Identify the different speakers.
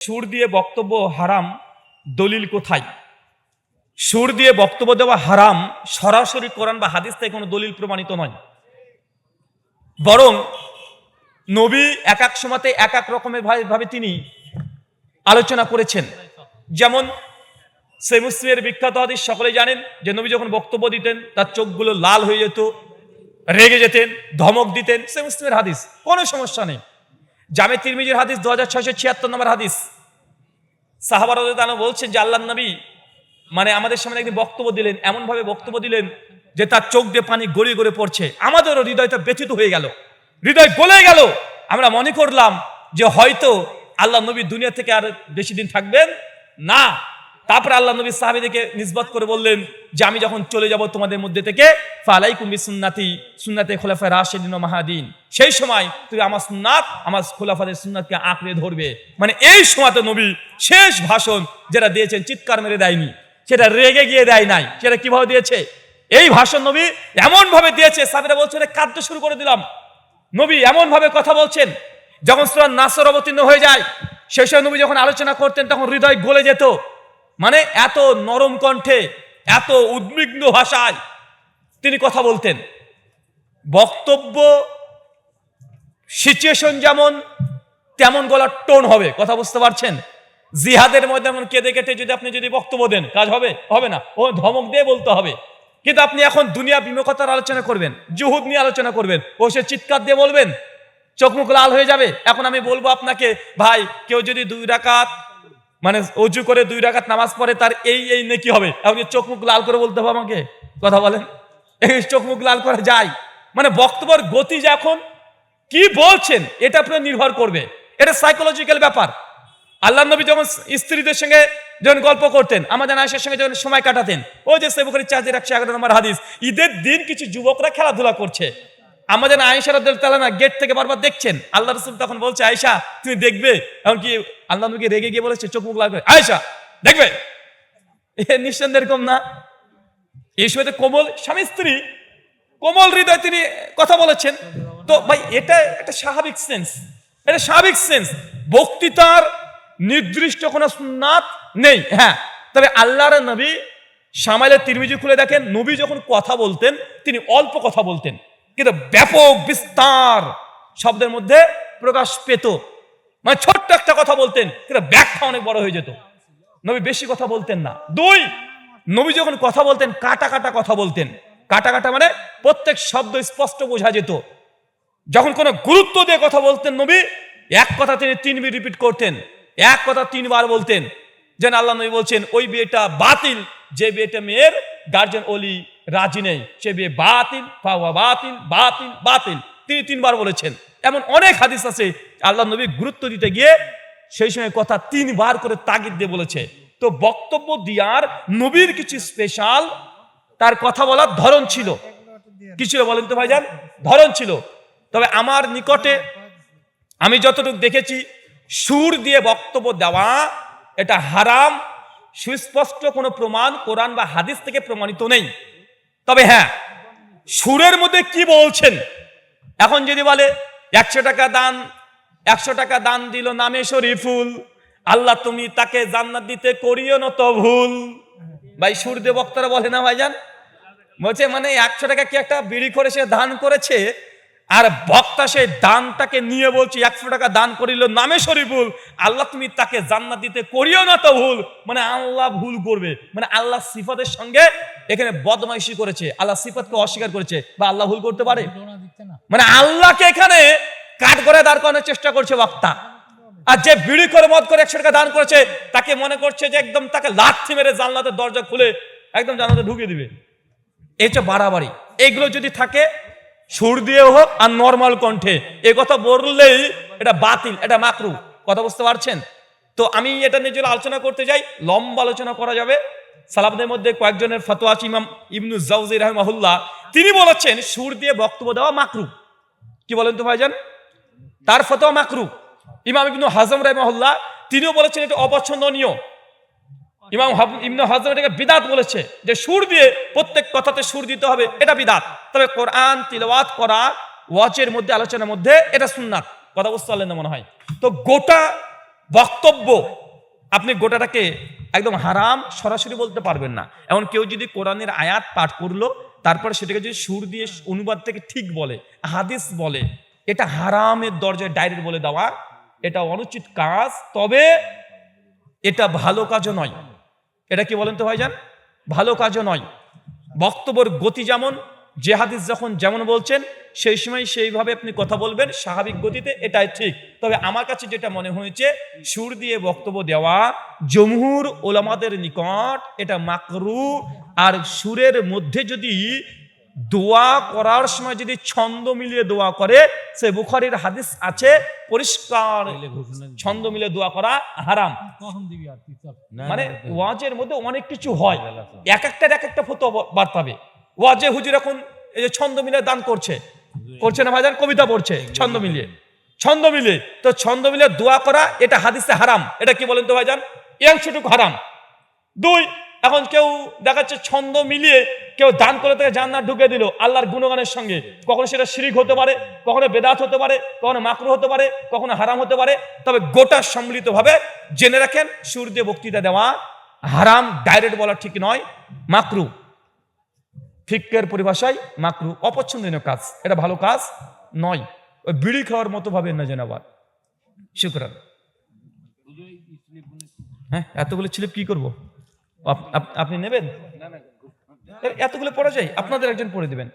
Speaker 1: সুর দিয়ে বক্তব্য হারাম, দলিল কোথায়? সুর দিয়ে বক্তব্য দেওয়া হারাম সরাসরি কোরআন বা হাদিস থেকে কোনো দলিল প্রমাণিত নয়। বরং নবী এক এক সময়তে এক এক রকমের ভাবে তিনি আলোচনা করেছেন। যেমন সে মুসলিমের বিখ্যাত হাদিস সকলে জানেন যে নবী যখন বক্তব্য দিতেন, তার চোখগুলো লাল হয়ে যেত, রেগে যেতেন, ধমক দিতেন সে মুসলিমের হাদিস, কোনো সমস্যা নেই। জামে তিরমিজির হাদিস দু হাজার ছয়শো ছিয়াত্তর নম্বর হাদিস। সাহাবার বলছেন যে আল্লাহ নবী মানে আমাদের সামনে একদিন বক্তব্য দিলেন, এমনভাবে বক্তব্য দিলেন যে তার চোখ দিয়ে পানি গড়িয়ে গড়ে পড়ছে। আমাদেরও হৃদয়টা ব্যথিত হয়ে গেল, হৃদয় গলে গেল। আমরা মনে করলাম যে হয়তো আল্লাহ নবী দুনিয়া থেকে আর বেশি দিন থাকবেন না। তারপরে আল্লাহ নবী সাহাবিদেরকে নিসবত করে বললেন যে আমি যখন চলে যাব তোমাদের মধ্যে থেকে ফালাই কুম্বি সুন্নাতি সুন্নাতে খোলাফায় রাশেদিন মাহাদিন। সেই সময় তুমি আমার সুন্নাত আমার খোলাফাদের সুন্নাতকে আঁকড়ে ধরবে। মানে এই সময়তে নবী শেষ ভাষণ যেটা দিয়েছেন চিৎকার মেরে দেয়নি সেটা রেগে গিয়ে দেয় নাই সেটা কীভাবে দিয়েছে? এই ভাষণ নবী এমন ভাবে দিয়েছে সাবিরা বলছে "রে, কাঁদতে শুরু করে দিলাম। নবী এমন ভাবে কথা বলছেন যখন সুরা নাসর অবতীর্ণ হয়ে যায় সেই সময় নবী যখন আলোচনা করতেন তখন হৃদয় গলে যেত। মানে এত নরম কণ্ঠে, এত উদ্বিগ্ন ভাষায় তিনি কথা বলতেন। বক্তব্য সিচুয়েশন যেমন, তেমন গলার টোন হবে, কথা বুঝতে পারছেন? জিহাদের মধ্যে এমন কেঁদে কেটে যদি আপনি যদি বক্তব্য দেন, কাজ হবে? হবে না। ও ধমক দিয়ে বলতে হবে। কিন্তু আপনি এখন দুনিয়া বিমুখতার আলোচনা করবেন, জুহুদ নিয়ে আলোচনা করবেন, ও সে চিৎকার দিয়ে বলবেন, চোখ মুখ লাল হয়ে যাবে। এখন আমি বলব আপনাকে, ভাই, কেউ যদি দুই রাকাত মানে অজু করে দুই রাকাত নামাজ পড়ে তার এই এই নেকি হবে। কি চোখ মুখ লাল করে বলতে হবে আমাকে? কথা বলেন। এই চোখ মুখ লাল করে যায় মানে বক্তব্যের গতি যে এখন, কি বলছেন? এটা আপনার নির্ভর করবে। এটা সাইকোলজিক্যাল ব্যাপার। আল্লাহ নবী যখন স্ত্রীদের সঙ্গে যখন গল্প করতেন, আমাদের আয়েশার সঙ্গে যখন সময় কাটাতেন, ওই যে সেবকের চার্জের একশো এগারো নম্বর হাদিস, ঈদের দিন কিছু যুবকরা খেলাধুলা করছে। আমাদের আয়েশা না গেট থেকে বারবার দেখছেন। আল্লাহ রসুল তখন বলছে, আয়েশা, তুমি দেখবে? এমনকি আল্লাহ নবীকে রেগে গিয়ে বলেছে, চোখ মুখ লাগবে আয়েশা, দেখবে? নিঃসন্দেহ এরকম না। এই সময়তে কোমল স্বামী স্ত্রী, কোমল হৃদয় তিনি কথা বলেছেন। তো ভাই, এটা একটা স্বাভাবিক সেন্স এটা স্বাভাবিক সেন্স বক্তৃতার নির্দিষ্ট কোনো সুন্নাত নেই। হ্যাঁ তবে আল্লাহর নবী সামাইলের তিরমিজি খুলে দেখেন, নবী যখন কথা বলতেন, তিনি অল্প কথা বলতেন। কিন্তু ব্যাপক বিস্তার শব্দের মধ্যে প্রকাশ পেত। মানে ছোট্ট একটা কথা বলতেন, কিন্তু ব্যাখ্যা অনেক বড় হয়ে যেত। নবী বেশি কথা বলতেন না। দুই, নবী যখন কথা বলতেন, কাটা কাটা কথা বলতেন। কাটা কাটা মানে প্রত্যেক শব্দ স্পষ্ট বোঝা যেত। যখন কোনো গুরুত্ব দিয়ে কথা বলতেন নবী, এক কথা তিনি তিনবার রিপিট করতেন, এক কথা তিনবার বলতেন। যেন আল্লাহ নবী বলছেন, ওই বিয়েটা বাতিল, যে বিয়েটা মেয়ের গার্জেন অলি রাজি নেই। সে বিয়ে বাতিল, ফাওয়া বাতিল বাতিল বাতিল। তিনি তিনবার বলেছেন। এমন অনেক হাদিস আছে, আল্লাহ নবী গুরুত্ব দিতে গিয়ে সেই সময় কথা তিনবার করে তাগিদ দিয়ে বলেছে। তো বক্তব্য দিয়ার নবীর কিছু স্পেশাল তার কথা বলার ধরন ছিল। কি ছিল বলেন তো ভাইজান? ধরন ছিল। তবে আমার নিকটে আমি যতটুকু দেখেছি, সুর দিয়ে বক্তব্য দেওয়া এটা হারাম। সুস্পষ্ট কোনো প্রমাণ কোরআন বা হাদিস থেকে প্রমাণিত নেই। তবে হ্যাঁ সুরের মধ্যে কি বলছেন? এখন যদি বলে, একশো টাকা দান, একশো টাকা দান দিল নামে শরীফুল, আল্লাহ তুমি তাকে জান্নাত দিতে করিও না তো ভুল। ভাই, সুর দিয়ে বক্তারা বলে না ভাইজান? বলছে মানে একশো টাকা কি একটা বিড়ি করে সে দান করেছে? আর বক্তা সেই দানটাকে নিয়ে বলছে, একশো টাকা দান করিল নামে শরীফুল, আল্লাহ তুমি তাকে জান্নাত দিতে করিও না তো ভুল। মানে আল্লাহ ভুল করবে। মানে আল্লাহ সিফাতের সঙ্গে এখানে বদমাইশি করেছে আল্লাহ সিফাতকে অস্বীকার করেছে বা আল্লাহ ভুল করতে পারে? মানে আল্লাহকে এখানে কাঠ করে দাঁড় করানোর চেষ্টা করছে বক্তা। আর যে বিড়ি করে মদ করে একশো টাকা দান করেছে তাকে মনে করছে যে একদম তাকে লাথি মেরে জানলাতে দরজা খুলে একদম জানলাতে ঢুকিয়ে দিবে। এই হচ্ছে বাড়াবাড়ি। এইগুলো যদি থাকে সুর দিয়ে হোক আর নর্মাল কণ্ঠে। এ কথা বললেই এটা বাতিল এটা মাকরু। কথা বুঝতে পারছেন? তো আমি এটা নিয়ে যদি আলোচনা করতে যাই লম্বা আলোচনা করা যাবে। সালাবদের মধ্যে কয়েকজনের ফতোয়া ইমাম ইবনু জাউজি রহমাহুল্লাহ। তিনি বলেছেন, সুর দিয়ে বক্তব্য দেওয়া মাকরু কি বলেন তো ভাইজান? তার ফতোয়া মাকরু ইমাম ইবনু হাজম রহমাহুল্লাহ, তিনিও বলেছেন, এটা অপছন্দনীয়। ইমাম ইবনু হাজম এটাকে বিদাত বলেছে, যে সুর দিয়ে প্রত্যেক কথাতে সুর দিতে হবে, এটা বিদাত। তবে কোরআন তিলওয়াত করা ওয়াচের মধ্যে, আলোচনার মধ্যে, এটা সুন্নাত। কথা বুঝতে পারলেন না মনে হয়? তো গোটা বক্তব্য, আপনি গোটাটাকে একদম হারাম সরাসরি বলতে পারবেন না। এমন কেউ যদি কোরআনের আয়াত পাঠ করল, তারপরে সেটাকে যদি সুর দিয়ে অনুবাদ থেকে ঠিক বলে, হাদিস বলে, এটা হারামের দরজায় ডাইরেক্ট বলে দেওয়া, এটা অনুচিত কাজ, তবে এটা ভালো কাজও নয়। এটা কি বলেন তো ভাইজান? ভালো কাজও নয়। বক্তব্যের গতি যেমন যে হাদিস যখন যেমন বলছেন সেই সময় সেইভাবে আপনি কথা বলবেন স্বাভাবিক গতিতে এটাই ঠিক। তবে আমার কাছে যেটা মনে হয়েছে সুর দিয়ে বক্তব্য দেওয়া জমহুর ওলামাদের নিকট এটা মাকরু। আর সুরের মধ্যে যদি দোয়া করার সময় যদি ছন্দ মিলিয়ে দোয়া করে সে বুখারির হাদিস আছে পরিষ্কার ছন্দ মিলিয়ে দোয়া করা হারাম। মানে ওয়াজের মধ্যে অনেক কিছু হয়। এক একটার এক একটা ফতো বার্তাবে ওয়াজে হুজুর এখন এই যে ছন্দ মিলিয়ে দান করছে। করছে না ভাইজান? কবিতা পড়ছে, ছন্দ মিলিয়ে। ছন্দ মিলিয়ে। তো ছন্দ মিলিয়ে দোয়া করা, এটা হাদিসে হারাম। এটা কি বলেন তো ভাইজান? ইয়াংশটুকু হারাম। দুই, এখন কেউ দেখাচ্ছে ছন্দ মিলিয়ে কেউ দান করে তাকে জান্নাত ঢুকে দিল আল্লাহর গুণগানের সঙ্গে। কখনো সেটা শিরিক হতে পারে, কখনো বেদাত হতে পারে, কখনো মাকরু হতে পারে, কখনো হারাম হতে পারে। তবে গোটা সম্মিলিতভাবে জেনে রাখেন, সুর দিয়ে বক্তৃতা দেওয়া হারাম, ডাইরেক্ট বলা ঠিক নয়, মাকরু। ফিক্কের পরিভাষায় মাকরু অপছন্দনীয় কাজ। এটা ভালো কাজ নয়। ওই বিড়ি খাওয়ার মতো ভাবেন না যেন আবার। শুক্রান হ্যাঁ এতগুলো স্লিপ কি করব? আপ- আপ- আপনি নেবেন? এতগুলো পড়া যায়? আপনাদের একজন পড়ে দেবেন।